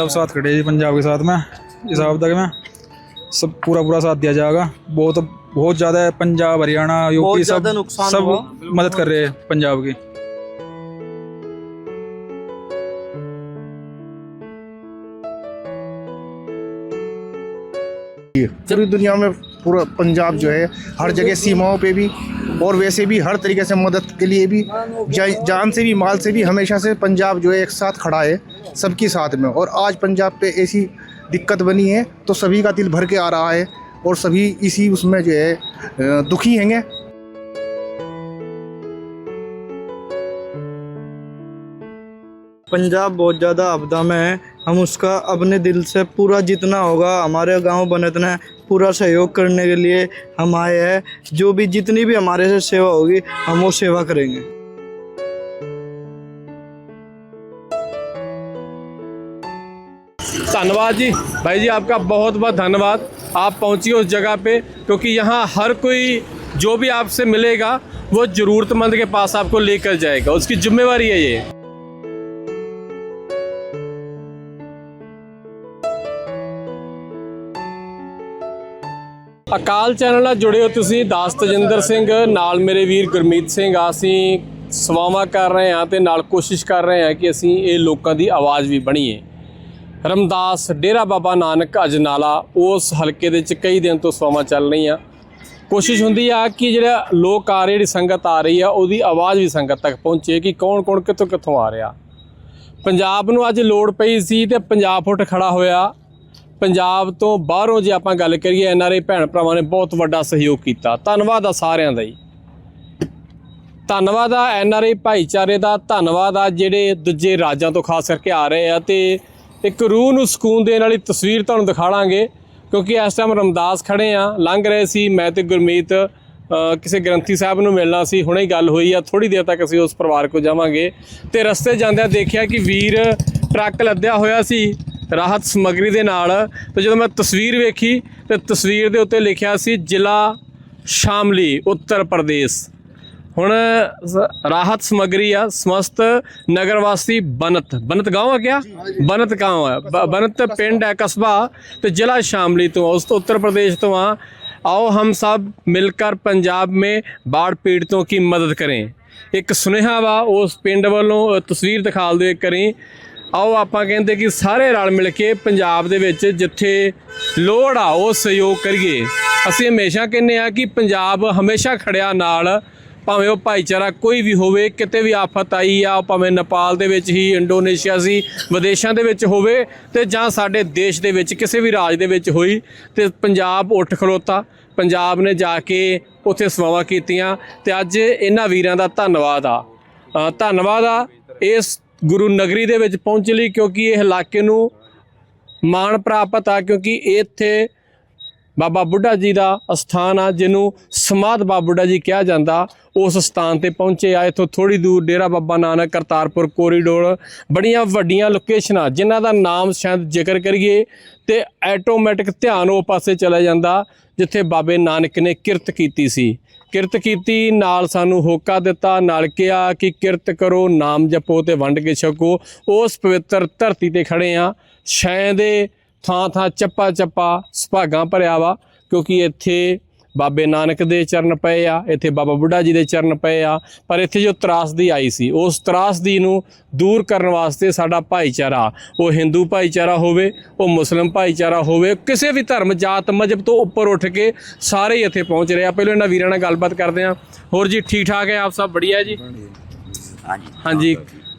सब साथ खड़े जी पंजाब के साथ में इस आप तक में। सब पूरा पूरा साथ दिया जाएगा। बहुत बहुत ज़्यादा पंजाब हरियाणा यूपी सब सब मदद कर रहे हैं पंजाब की। पूरी दुनिया में पूरा पंजाब जो है हर जगह सीमाओं पे भी और वैसे भी हर तरीके से मदद के लिए भी जा- जान से भी माल से भी हमेशा से पंजाब जो है एक साथ खड़ा है। सबके साथ में। और आज पंजाब पे ऐसी दिक्कत बनी है तो सभी का दिल भर के आ रहा है और सभी इसी उसमें जो है दुखी हैंगे। पंजाब बहुत ज़्यादा आपदा में है। हम उसका अपने दिल से पूरा जितना होगा, हमारे गाँव बनतना पूरा सहयोग करने के लिए हम आए हैं। जो भी जितनी भी हमारे से सेवा होगी, हम वो सेवा करेंगे। धन्यवाद जी भाई जी आपका बहुत बहुत धन्यवाद आप पहुंची उस जगह पे क्योंकि यहाँ हर कोई जो भी आपसे मिलेगा वो ज़रूरतमंद के पास आपको लेकर जाएगा उसकी जिम्मेवारी है ये ਅਕਾਲ ਚੈਨਲ ਨਾਲ ਜੁੜੇ ਹੋ ਤੁਸੀਂ ਦਾਸ ਤਜਿੰਦਰ ਸਿੰਘ ਨਾਲ ਮੇਰੇ ਵੀਰ ਗੁਰਮੀਤ ਸਿੰਘ ਆ। ਅਸੀਂ ਸੇਵਾਵਾਂ ਕਰ ਰਹੇ ਹਾਂ ਤੇ ਨਾਲ ਕੋਸ਼ਿਸ਼ ਕਰ ਰਹੇ ਹਾਂ ਕਿ ਅਸੀਂ ਇਹ ਲੋਕਾਂ ਦੀ ਆਵਾਜ਼ ਵੀ ਬਣੀਏ ਰਮਦਾਸ ਡੇਰਾ ਬਾਬਾ ਨਾਨਕ ਅਜਨਾਲਾ ਉਸ ਹਲਕੇ ਦੇ ਵਿੱਚ ਕਈ ਦਿਨ ਤੋਂ ਸੇਵਾਵਾਂ ਚੱਲ ਰਹੀਆਂ। ਕੋਸ਼ਿਸ਼ ਹੁੰਦੀ ਆ ਕਿ ਜਿਹੜਾ ਲੋਕ ਆ ਰਹੇ, ਜਿਹੜੀ ਸੰਗਤ ਆ ਰਹੀ ਆ, ਉਹਦੀ ਆਵਾਜ਼ ਵੀ ਸੰਗਤ ਤੱਕ ਪਹੁੰਚੇ ਕਿ ਕੌਣ ਕੌਣ ਕਿੱਥੋਂ ਕਿੱਥੋਂ ਆ ਰਿਹਾ। ਪੰਜਾਬ ਨੂੰ ਅੱਜ ਲੋੜ ਪਈ ਸੀ ਤੇ ਪੰਜਾਬ ਫੁੱਟ ਖੜਾ ਹੋਇਆ। ਪੰਜਾਬ ਤੋਂ ਬਾਹਰੋਂ ਜੇ ਆਪਾਂ ਗੱਲ ਕਰੀਏ ਐਨਆਰਆਈ ਭੈਣ ਭਰਾਵਾਂ ਨੇ ਬਹੁਤ ਵੱਡਾ ਸਹਿਯੋਗ ਕੀਤਾ। ਧੰਨਵਾਦ ਆ ਸਾਰਿਆਂ ਦਾ ਜੀ। ਧੰਨਵਾਦ ਆ ਐਨਆਰਆਈ ਭਾਈਚਾਰੇ ਦਾ, ਧੰਨਵਾਦ ਆ ਜਿਹੜੇ ਦੂਜੇ ਰਾਜਾਂ ਤੋਂ ਖਾਸ ਕਰਕੇ ਆ ਰਹੇ ਆ ਤੇ ਇੱਕ ਰੂਹ ਨੂੰ ਸਕੂਨ ਦੇਣ ਵਾਲੀ ਤਸਵੀਰ ਤੁਹਾਨੂੰ ਦਿਖਾਵਾਂਗੇ ਕਿਉਂਕਿ ਇਸ ਟਾਈਮ ਰਮਦਾਸ ਖੜੇ ਆ, ਲੰਘ ਰਹੇ ਸੀ। ਮੈਂ ਤੇ ਗੁਰਮੀਤ ਕਿਸੇ ਗ੍ਰੰਥੀ ਸਾਹਿਬ ਨੂੰ ਮਿਲਣਾ ਸੀ, ਹੁਣੇ ਹੀ ਗੱਲ ਹੋਈ ਆ ਥੋੜੀ ਦੇਰ ਤੱਕ ਅਸੀਂ ਉਸ ਪਰਿਵਾਰ ਕੋਲ ਜਾਵਾਂਗੇ। ਤੇ ਰਸਤੇ ਜਾਂਦਿਆਂ ਦੇਖਿਆ ਕਿ ਵੀਰ ਟਰੱਕ ਲੱਦਿਆ ਹੋਇਆ ਸੀ, ਰਾਹਤ ਸਮੱਗਰੀ ਦੇ ਨਾਲ। ਤੇ ਜਦੋਂ ਮੈਂ ਤਸਵੀਰ ਵੇਖੀ, ਤੇ ਤਸਵੀਰ ਦੇ ਉੱਤੇ ਲਿਖਿਆ ਸੀ, ਜ਼ਿਲ੍ਹਾ ਸ਼ਾਮਲੀ, ਉੱਤਰ ਪ੍ਰਦੇਸ਼। ਹੁਣ ਰਾਹਤ सामग्री ਆ ਸਮਸਤ नगर वासी बनत बनत गांव ਆ ਕਿਆ? बनत ਗਾਉਂ ਆ। बनत ਪਿੰਡ ਹੈ ਕਸਬਾ। ਤੇ ਜ਼ਿਲ੍ਹਾ ਸ਼ਾਮਲੀ ਤੋਂ ਉਸ ਤੋਂ ਉੱਤਰ ਪ੍ਰਦੇਸ਼ ਤੋਂ ਆ। ਹਮ ਸਭ ਮਿਲ मिलकर ਪੰਜਾਬ में ਬਾੜ ਪੀੜਤੋਂ ਕੀ ਮਦਦ ਕਰੇ। ਇੱਕ ਸੁਨੇਹਾ ਵਾ ਉਸ ਪਿੰਡ ਵੱਲੋਂ ਤਸਵੀਰ ਦਿਖਾਲ ਦੇ ਕਰੀ। ਆਓ ਆਪਾਂ ਕਹਿੰਦੇ ਕਿ ਸਾਰੇ ਰਲ ਮਿਲ ਕੇ ਪੰਜਾਬ ਦੇ ਵਿੱਚ ਜਿੱਥੇ ਲੋੜ ਆ ਉਹ ਸਹਿਯੋਗ ਕਰੀਏ। ਅਸੀਂ ਹਮੇਸ਼ਾ ਕਹਿੰਨੇ ਆ ਕਿ ਪੰਜਾਬ ਹਮੇਸ਼ਾ ਖੜਿਆ ਨਾਲ ਭਾਵੇਂ ਉਹ ਭਾਈਚਾਰਾ ਕੋਈ ਵੀ ਹੋਵੇ, ਕਿਤੇ ਵੀ ਆਫਤ ਆਈ ਆ ਭਾਵੇਂ ਨੇਪਾਲ ਦੇ ਵਿੱਚ ਹੀ, ਇੰਡੋਨੇਸ਼ੀਆ ਸੀ, ਵਿਦੇਸ਼ਾਂ ਦੇ ਵਿੱਚ ਹੋਵੇ ਤੇ ਜਾਂ ਸਾਡੇ ਦੇਸ਼ ਦੇ ਵਿੱਚ, ਕਿਸੇ ਵੀ ਰਾਜ ਦੇ ਵਿੱਚ ਹੋਈ, ਤੇ ਪੰਜਾਬ ਉੱਠ ਖਲੋਤਾ। ਪੰਜਾਬ ਨੇ ਜਾ ਕੇ ਉੱਥੇ ਸੇਵਾਵਾਂ ਕੀਤੀਆਂ ਤੇ ਅੱਜ ਇਹਨਾਂ ਵੀਰਾਂ ਦਾ ਧੰਨਵਾਦ ਆ। ਧੰਨਵਾਦ ਆ ਇਸ ਗੁਰੂ ਨਗਰੀ ਦੇ ਵਿੱਚ ਪਹੁੰਚ ਲਈ, ਕਿਉਂਕਿ ਇਹ ਇਲਾਕੇ ਨੂੰ ਮਾਣ ਪ੍ਰਾਪਤ ਆ, ਕਿਉਂਕਿ ਇੱਥੇ ਬਾਬਾ ਬੁੱਢਾ ਜੀ ਦਾ ਅਸਥਾਨ ਆ, ਜਿਹਨੂੰ ਸਮਾਧ ਬਾਬਾ ਬੁੱਢਾ ਜੀ ਕਿਹਾ ਜਾਂਦਾ। ਉਸ ਸਥਾਨ ਤੇ ਪਹੁੰਚੇ ਆ, ਇੱਥੋਂ ਥੋੜੀ ਦੂਰ ਡੇਰਾ ਬਾਬਾ ਨਾਨਕ, ਕਰਤਾਰਪੁਰ ਕੋਰੀਡੋਰ। ਬੜੀਆਂ ਵੱਡੀਆਂ ਲੋਕੇਸ਼ਨਾਂ ਜਿਨ੍ਹਾਂ ਦਾ ਨਾਮ ਸ਼ਾਇਦ ਜ਼ਿਕਰ ਕਰੀਏ ਤੇ ਆਟੋਮੈਟਿਕ ਧਿਆਨ ਉਹ ਪਾਸੇ ਚਲਾ ਜਾਂਦਾ, ਜਿੱਥੇ ਬਾਬੇ ਨਾਨਕ ਨੇ ਕਿਰਤ ਕੀਤੀ ਸੀ। ਕਿਰਤ ਕੀਤੀ, ਨਾਲ ਸਾਨੂੰ ਹੋਕਾ ਦਿੱਤਾ, ਨਾਲ ਕਿਹਾ ਕਿ ਕਿਰਤ ਕਰੋ, ਨਾਮ ਜਪੋ ਤੇ ਵੰਡ ਕੇ ਛਕੋ। ਉਸ ਪਵਿੱਤਰ ਧਰਤੀ ਤੇ ਖੜੇ ਆ। ਸ਼ੈਂ ਦੇ ਥਾਂ ਥਾਂ ਚੱਪਾ ਚੱਪਾ ਸੁਭਾਗਾ ਭਰਿਆ ਵਾ ਕਿਉਂਕਿ ਇੱਥੇ ਬਾਬੇ ਨਾਨਕ ਦੇ ਚਰਨ ਪਏ ਆ ਇੱਥੇ ਬਾਬਾ ਬੁੱਢਾ ਜੀ ਦੇ ਚਰਨ ਪਏ ਆ ਪਰ ਇੱਥੇ ਜੋ ਤਰਾਸਦੀ ਆਈ ਸੀ ਉਸ ਤਰਾਸਦੀ ਨੂੰ ਦੂਰ ਕਰਨ ਵਾਸਤੇ ਸਾਡਾ ਭਾਈਚਾਰਾ ਉਹ ਹਿੰਦੂ ਭਾਈਚਾਰਾ ਹੋਵੇ ਉਹ ਮੁਸਲਮ ਭਾਈਚਾਰਾ ਹੋਵੇ ਕਿਸੇ ਵੀ ਧਰਮ ਜਾਤ ਮਜਬ ਤੋਂ ਉੱਪਰ ਉੱਠ ਕੇ ਸਾਰੇ ਹੀ ਇੱਥੇ ਪਹੁੰਚ ਰਹੇ ਆ। ਪਹਿਲਾਂ ਇਹਨਾਂ ਵੀਰਾਂ ਨਾਲ ਗੱਲਬਾਤ ਕਰਦੇ ਆ। ਹੋਰ ਜੀ ਠੀਕ ਠਾਕ ਹੈ? ਆਪ ਸਭ ਵਧੀਆ ਜੀ? ਹਾਂਜੀ। ਹਾਂਜੀ।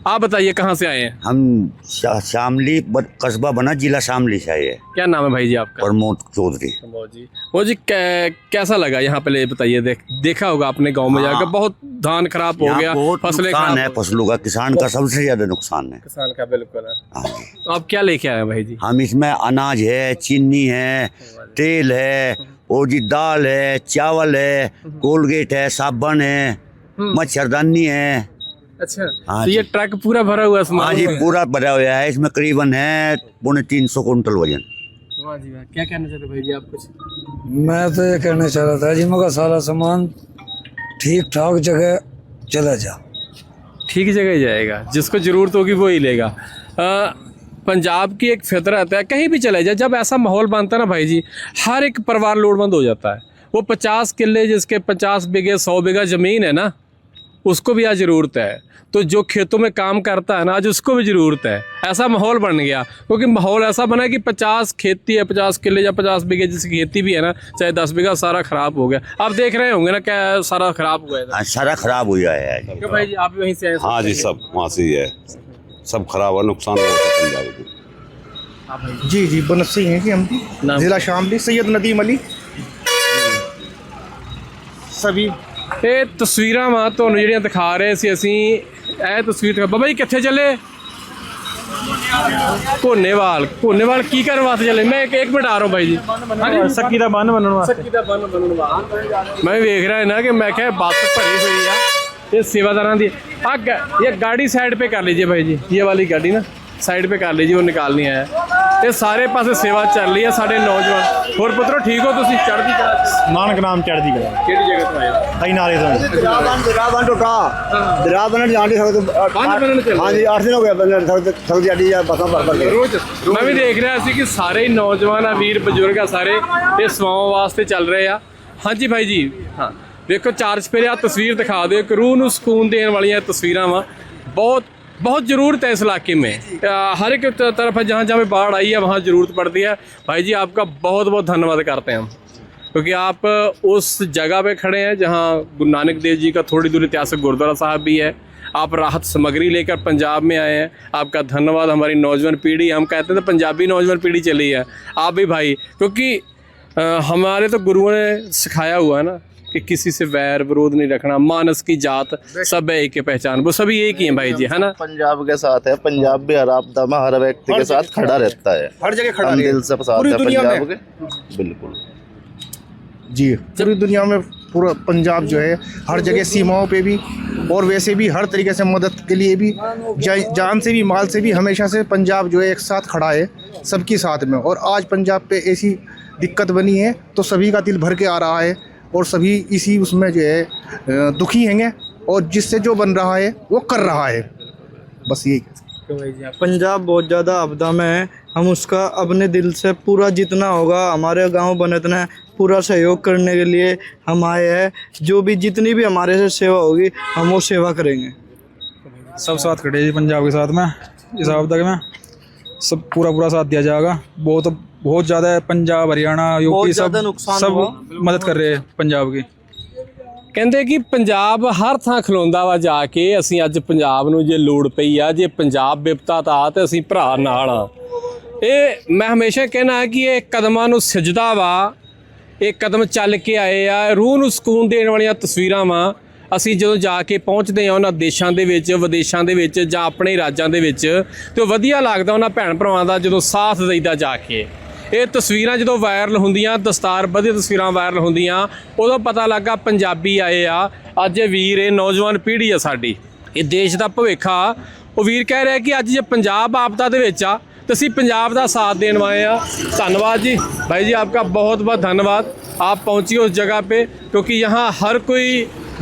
आप बताइए कहाँ से आए हैं? हम शा, शामली कस्बा बना जिला शामली से आए हैं। क्या नाम है भाई जी आपका? प्रमोद चौधरी। वो जी। वो जी कै, कैसा लगा यहाँ पे बताइए देख देखा होगा आपने गाँव में जाकर हाँ। बहुत धान खराब हो गया फ़सलें खराब है फ़सलों का किसान का सबसे ज़्यादा नुकसान है। किसान का बिल्कुल है। तो आप क्या लेके आए भाई जी? हम इसमें अनाज है चीनी है तेल है और जी दाल है चावल है कोलगेट है साबन है मच्छरदानी है अच्छा हाँ तो ये ट्रक पूरा भरा हुआ है हाँ जी पूरा भरा हुआ है इसमें करीबन है पौने तीन सौ कुंटल वज़न। वाह जी वाह क्या कहना चाहते भाई जी आप कुछ? मैं तो ये कहना चाह रहा था जी मगर सारा सामान ठीक ठाक जगह चला जा। ठीक जगह जाएगा जिसको ज़रूरत होगी वो ही लेगा। पंजाब की एक फितरत है कहीं भी चले जाए जब ऐसा माहौल बनता है ना भाई जी हर एक परिवार लोड़वंद हो जाता है। वो पचास किले जिसके पचास बीघे सौ बीघा ज़मीन है ना उसको भी आज ज़रूरत है। तो जो खेतों में काम करता है ना आज उसको भी ज़रूरत है। ऐसा माहौल बन गया। क्योंकि माहौल ऐसा बना कि पचास खेती है पचास किले या पचास बीघे जिसकी खेती भी है ना चाहे दस बीघा सारा ख़राब हो गया। आप देख रहे होंगे ना क्या सारा ख़राब हुआ है। हाँ, सारा खराब हो गया है क्यों भाई जी आप वहीं से हाँ। जी सब वहाँ से ही है। सब खराब है नुकसान है पंजाब में। जी। जी बनस्सी हैं कि हम? जिला शामली सैयद नदीम अली। सभी ਇਹ ਤਸਵੀਰਾਂ ਵਾ ਤੁਹਾਨੂੰ ਜਿਹੜੀਆਂ ਦਿਖਾ ਰਹੇ ਸੀ ਅਸੀਂ ਇਹ ਤਸਵੀਰ ਬਾਬਾ ਜੀ ਕਿੱਥੇ ਚੱਲੇ? ਕੋਨੇਵਾਲ ਕੋਨੇਵਾਲ ਕੀ ਕਰਨ ਵਾਸਤੇ ਚੱਲੇ? ਮੈਂ ਇੱਕ ਮਿੰਟ ਆ ਰਹਾ ਬਾਈ ਜੀ। ਸੱਕੀ ਦਾ ਬੰਨ ਬੰਨਣ ਵਾਸਤੇ। ਸੱਕੀ ਦਾ ਬੰਨ ਬੰਨਣ ਵਾਸਤੇ। ਮੈਂ ਵੇਖ ਰਿਹਾ ਨਾ ਕਿ ਮੈਂ ਕਿਹਾ ਬੱਸ ਭਰੀ ਹੋਈ ਆ ਇਹ ਸੇਵਾਦਾਰਾਂ ਦੀ ਆ ਇਹ ਗਾੜੀ ਸਾਈਡ ਪੇ ਕਰ ਲੀਜੀਏ ਬਾਈ ਜੀ ਇਹ ਵਾਲੀ ਗਾੜੀ ਨਾ। ਸਾਈਡ ਪੇ ਕਰ ਲਈ ਜੀ ਉਹ ਨਿਕਾਲ ਨਹੀਂ ਆਇਆ। ਤੇ ਸਾਰੇ ਪਾਸੇ ਸੇਵਾ ਚੱਲ ਰਹੀ ਹੈ ਸਾਡੇ ਨੌਜਵਾਨ। ਹੋਰ ਪੁੱਤਰ ਠੀਕ ਹੋ ਤੁਸੀਂ? ਚੜ੍ਹਦੀ ਕਲਾ ਮਾਨਕ ਨਾਮ ਚੜ੍ਹਦੀ ਕਲਾ। ਕਿਹੜੀ ਜਗ੍ਹਾ ਤੋਂ ਆਏ ਹੋ? ਨਾਲੇ ਤੋਂ ਦਰਾਬਨ ਦਰਾਬਨ ਟੋਟਾ। ਦਰਾਬਨ ਜਾਣ ਨਹੀਂ ਸਕਦੇ ਹਾਂਜੀ 8 ਦਿਨ ਹੋ ਗਏ ਬੰਦੇ ਸਕਦੇ ਅੱਡੀ ਜਾਂ ਬਸਾਂ ਭਰ ਭਰ ਕੇ। ਮੈਂ ਵੀ ਦੇਖ ਰਿਹਾ ਸੀ ਕਿ ਸਾਰੇ ਹੀ ਨੌਜਵਾਨ ਆ ਵੀਰ ਬਜ਼ੁਰਗ ਆ ਸਾਰੇ ਇਹ ਸਵਾਉਣ ਵਾਸਤੇ ਚੱਲ ਰਹੇ ਆ। ਹਾਂਜੀ ਭਾਈ ਜੀ। ਹਾਂ। ਵੇਖੋ ਚਾਰ ਚਪੇਰੇ ਆ ਤਸਵੀਰ ਦਿਖਾ ਦਿਓ। ਇੱਕ ਰੂਹ ਨੂੰ ਸਕੂਨ ਦੇਣ ਵਾਲੀਆਂ ਤਸਵੀਰਾਂ ਵਾ। ਬਹੁਤ बहुत ज़रूरत है इस इलाके में। हर एक तरफ़ है, जहाँ जहाँ पे बाढ़ आई है, वहाँ ज़रूरत पड़ती है। भाई जी, आपका बहुत बहुत धन्यवाद करते हैं हम। क्योंकि आप उस जगह पे खड़े हैं, जहाँ गुरु नानक देव जी का थोड़ी दूर ऐतिहासिक गुरुद्वारा साहब भी है। आप राहत सामग्री लेकर पंजाब में आए हैं। आपका धन्यवाद, हमारी नौजवान पीढ़ी, हम कहते हैं तो पंजाबी नौजवान पीढ़ी चली है। आप भी भाई, क्योंकि हमारे तो गुरुओं ने सिखाया हुआ है ना कि किसी से वैर विरोध नहीं रखना मानस की जात सब है एक ही पहचान वो सभी एक ही हैं भाई जी है ना? पंजाब के साथ है पंजाब भी हर आपदा में हर व्यक्ति के साथ खड़ा रहता है। हर जगह खड़ा दिल से साथ है पंजाब के। बिल्कुल। जी पूरी दुनिया में पूरा पंजाब जो है हर जगह सीमाओं पे भी और वैसे भी हर तरीके से मदद के लिए भी जा- जान से भी माल से भी हमेशा से पंजाब जो है एक साथ खड़ा है सबके साथ में। और आज पंजाब पे ऐसी दिक्कत बनी है तो सभी का दिल भर के आ रहा है और सभी इसी उसमें जो है दुखी हैंगे और जिससे जो बन रहा है वो कर रहा है। बस यही। पंजाब बहुत ज़्यादा आपदा में है। हम उसका अपने दिल से पूरा जितना होगा। हमारे गाँव बनतना है पूरा सहयोग करने के लिए हम आए हैं। जो भी जितनी भी हमारे से सेवा होगी हम वो सेवा करेंगे। सब साथ खड़े जी पंजाब के साथ में इस आपदा में। सब पूरा पूरा साथ दिया जाएगा। बहुत बहुत ज़्यादा है पंजाब हरियाणा यूपी बहुत सब ज़्यादा नुकसान सब हुआ। मदद कर रहे हैं पंजाब की ਕਹਿੰਦੇ ਕਿ ਪੰਜਾਬ ਹਰ ਥਾਂ ਖਲੋਂਦਾ ਵਾ ਜਾ ਕੇ ਅਸੀਂ ਅੱਜ ਪੰਜਾਬ ਨੂੰ ਜੇ ਲੋੜ ਪਈ ਆ ਜੇ ਪੰਜਾਬ ਵਿਪਤਾ ਤਾਂ ਆ ਤੇ ਅਸੀਂ ਭਰਾ ਨਾਲ ਆ ਇਹ ਮੈਂ ਹਮੇਸ਼ਾ ਕਹਿਣਾ ਕਿ ਇਹ ਕਦਮਾਂ ਨੂੰ ਸਜਦਾ ਵਾ ਇਹ ਕਦਮ ਚੱਲ ਕੇ ਆਏ ਆ ਰੂਹ ਨੂੰ ਸਕੂਨ ਦੇਣ ਵਾਲੀਆਂ ਤਸਵੀਰਾਂ ਵਾ ਅਸੀਂ ਜਦੋਂ ਜਾ ਕੇ ਪਹੁੰਚਦੇ ਆ ਉਹਨਾਂ ਦੇਸ਼ਾਂ ਦੇ ਵਿੱਚ ਵਿਦੇਸ਼ਾਂ ਦੇ ਵਿੱਚ ਜਾਂ ਆਪਣੇ ਰਾਜਾਂ ਦੇ ਵਿੱਚ ਤੇ ਉਹ ਵਧੀਆ ਲੱਗਦਾ ਉਹਨਾਂ ਭੈਣ ਭਰਾਵਾਂ ਦਾ ਜਦੋਂ ਸਾਥ ਦੇਈਦਾ ਜਾ ਕੇ ਇਹ ਤਸਵੀਰਾਂ ਜਦੋਂ ਵਾਇਰਲ ਹੁੰਦੀਆਂ ਦਸਤਾਰ ਵਧੀਆ ਤਸਵੀਰਾਂ ਵਾਇਰਲ ਹੁੰਦੀਆਂ ਉਦੋਂ ਪਤਾ ਲੱਗਾ ਪੰਜਾਬੀ ਆਏ ਆ ਅੱਜ ਇਹ ਵੀਰ ਇਹ ਨੌਜਵਾਨ ਪੀੜ੍ਹੀ ਆ ਸਾਡੀ ਇਹ ਦੇਸ਼ ਦਾ ਭਵਿੱਖ ਆ ਉਹ ਵੀਰ ਕਹਿ ਰਿਹਾ ਕਿ ਅੱਜ ਜੇ ਪੰਜਾਬ ਆਪਦਾ ਦੇ ਵਿੱਚ ਆ ਤੇ ਅਸੀਂ ਪੰਜਾਬ ਦਾ ਸਾਥ ਦੇਣ ਵਾਲੇ ਆ ਧੰਨਵਾਦ ਜੀ ਭਾਈ ਜੀ आपका बहुत बहुत धन्यवाद आप पहुंची उस जगह पे क्योंकि यहाँ हर कोई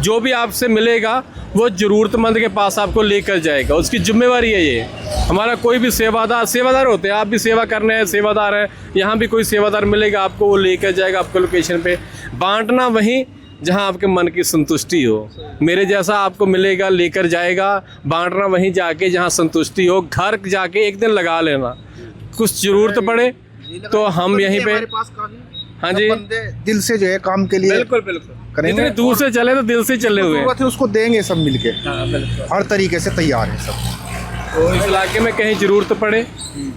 जो भी आपसे मिलेगा वो ज़रूरतमंद के पास आपको लेकर जाएगा। उसकी जिम्मेवारी है ये। हमारा कोई भी सेवादार सेवादार होते हैं आप भी सेवा करने हैं सेवादार हैं यहाँ भी कोई सेवादार मिलेगा आपको वो लेकर जाएगा आपको लोकेशन पे। बांटना वहीं जहाँ आपके मन की संतुष्टि हो। मेरे जैसा आपको मिलेगा लेकर जाएगा। बांटना वहीं जाके जहाँ संतुष्टि हो। घर जाके एक दिन लगा लेना। कुछ ज़रूरत पड़े तो हम यहीं पे हाँ जी। बंदे दिल से जो है काम के लिए बिल्कुल बिल्कुल। करेंगे। इतने दूर से चले तो दिल से चले हुए। हैं। उसको देंगे सब मिलके। हर तरीके से तैयार है सब। तो इस इलाके में कहीं ज़रूरत पड़े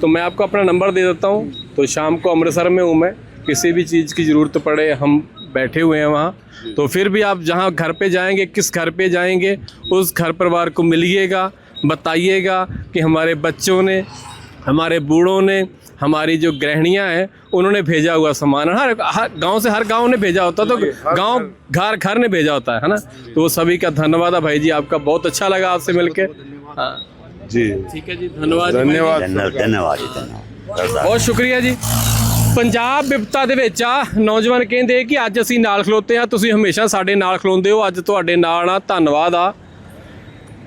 तो मैं आपको अपना नंबर दे देता हूँ। तो शाम को अमृतसर में हूँ मैं। किसी भी चीज़ की ज़रूरत पड़े हम बैठे हुए हैं वहाँ। तो फिर भी आप जहाँ घर पे जाएँगे किस घर पे जाएँगे उस घर परिवार को मिलिएगा बताइएगा कि हमारे बच्चों ने हमारे बूढ़ों ने हमारी जो गृहणियाँ हैं उन्होंने भेजा हुआ सामान हर हर गांव से हर गांव ने भेजा होता तो गांव घर घर ने भेजा होता है ना तो वो सभी का धन्यवाद है भाई जी आपका बहुत अच्छा लगा आपसे मिलके हाँ जी ठीक है जी धन्यवाद जी भाई जी। धन्यवाद धन्यवाद धन्यवाद जी धन्यवाद ਬਹੁਤ ਸ਼ੁਕਰੀਆ ਜੀ ਪੰਜਾਬ ਵਿਪਤਾ ਦੇ ਵਿੱਚ ਆ ਨੌਜਵਾਨ ਕਹਿੰਦੇ ਕਿ ਅੱਜ ਅਸੀਂ ਨਾਲ ਖਲੋਤੇ ਆ ਤੁਸੀਂ ਹਮੇਸ਼ਾ ਸਾਡੇ ਨਾਲ ਖਲੋਂਦੇ ਹੋ ਅੱਜ ਤੁਹਾਡੇ ਨਾਲ ਆ ਧੰਨਵਾਦ ਆ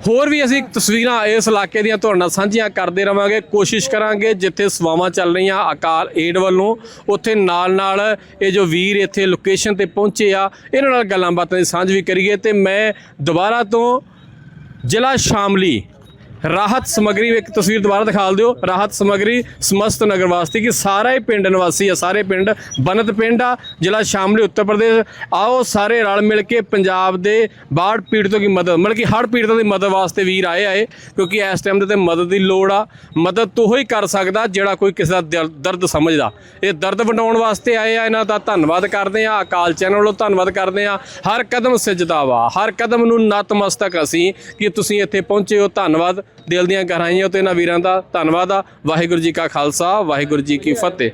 ਹੋਰ ਵੀ ਅਸੀਂ ਤਸਵੀਰਾਂ ਇਸ ਇਲਾਕੇ ਦੀਆਂ ਤੁਹਾਡੇ ਨਾਲ ਸਾਂਝੀਆਂ ਕਰਦੇ ਰਵਾਂਗੇ। ਕੋਸ਼ਿਸ਼ ਕਰਾਂਗੇ ਜਿੱਥੇ ਸਵਾਵਾਂ ਚੱਲ ਰਹੀਆਂ, ਅਕਾਲ ਏਡ ਵੱਲੋਂ, ਉੱਥੇ ਨਾਲ ਨਾਲ ਇਹ ਜੋ ਵੀਰ ਇੱਥੇ ਲੋਕੇਸ਼ਨ ਤੇ ਪਹੁੰਚੇ ਆ, ਇਹਨਾਂ ਨਾਲ ਗੱਲਾਂ ਬਾਤਾਂ ਦੀ ਸਾਂਝ ਵੀ ਕਰੀਏ ਤੇ ਮੈਂ ਦੁਬਾਰਾ ਤੋਂ ਜ਼ਿਲ੍ਹਾ ਸ਼ਾਮਲੀ ਰਾਹਤ ਸਮਗਰੀ ਇੱਕ ਤਸਵੀਰ ਦੁਬਾਰਾ ਦਿਖਾ ਦਿਓ। ਰਾਹਤ ਸਮਗਰੀ ਸਮਸਤ ਨਗਰ ਵਾਸਤੇ ਕਿ ਸਾਰਾ ਹੀ ਪਿੰਡ ਨਿਵਾਸੀ ਆ, ਸਾਰੇ ਪਿੰਡ ਬਨਤ ਪਿੰਡ ਆ, ਜ਼ਿਲ੍ਹਾ ਸ਼ਾਮਲੀ ਉੱਤਰ ਪ੍ਰਦੇਸ਼। ਆਓ ਸਾਰੇ ਰਲ ਮਿਲ ਕੇ ਪੰਜਾਬ ਦੇ ਬਾੜ ਪੀੜਤੋਂ ਦੀ ਮਦਦ, ਮਤਲਬ ਕਿ ਹੜ੍ਹ ਪੀੜਤਾਂ ਦੀ ਮਦਦ ਵਾਸਤੇ ਵੀਰ ਆਏ ਆਏ ਕਿਉਂਕਿ ਇਸ ਟਾਈਮ ਦੇ ਤੇ ਮਦਦ ਦੀ ਲੋੜ ਆ। ਮਦਦ ਤੋਂ ਹੀ ਕਰ ਸਕਦਾ ਜਿਹੜਾ ਕੋਈ ਕਿਸੇ ਦਾ ਦਿਲ- ਦਰਦ ਸਮਝਦਾ। ਇਹ ਦਰਦ ਵੰਡਾਉਣ ਵਾਸਤੇ ਆਏ ਆ, ਇਹਨਾਂ ਦਾ ਧੰਨਵਾਦ ਕਰਦੇ ਆ, ਅਕਾਲ ਚੈਨਲ ਵੱਲੋਂ ਧੰਨਵਾਦ ਕਰਦੇ ਆ। ਹਰ ਕਦਮ ਸਿਜਦਾ ਵਾ, ਹਰ ਕਦਮ ਨੂੰ ਨਤਮਸਤਕ ਅਸੀਂ, ਕਿ ਤੁਸੀਂ ਇੱਥੇ ਪਹੁੰਚੇ ਹੋ, ਧੰਨਵਾਦ। ਦਿਲ ਦੀਆਂ ਗਹਿਰਾਈਆਂ ਤੋਂ ਇਹਨਾਂ ਵੀਰਾਂ ਦਾ ਧੰਨਵਾਦ ਆ। ਵਾਹਿਗੁਰੂ ਜੀ ਕਾ ਖਾਲਸਾ, ਵਾਹਿਗੁਰੂ ਜੀ ਕੀ ਫਤਿਹ।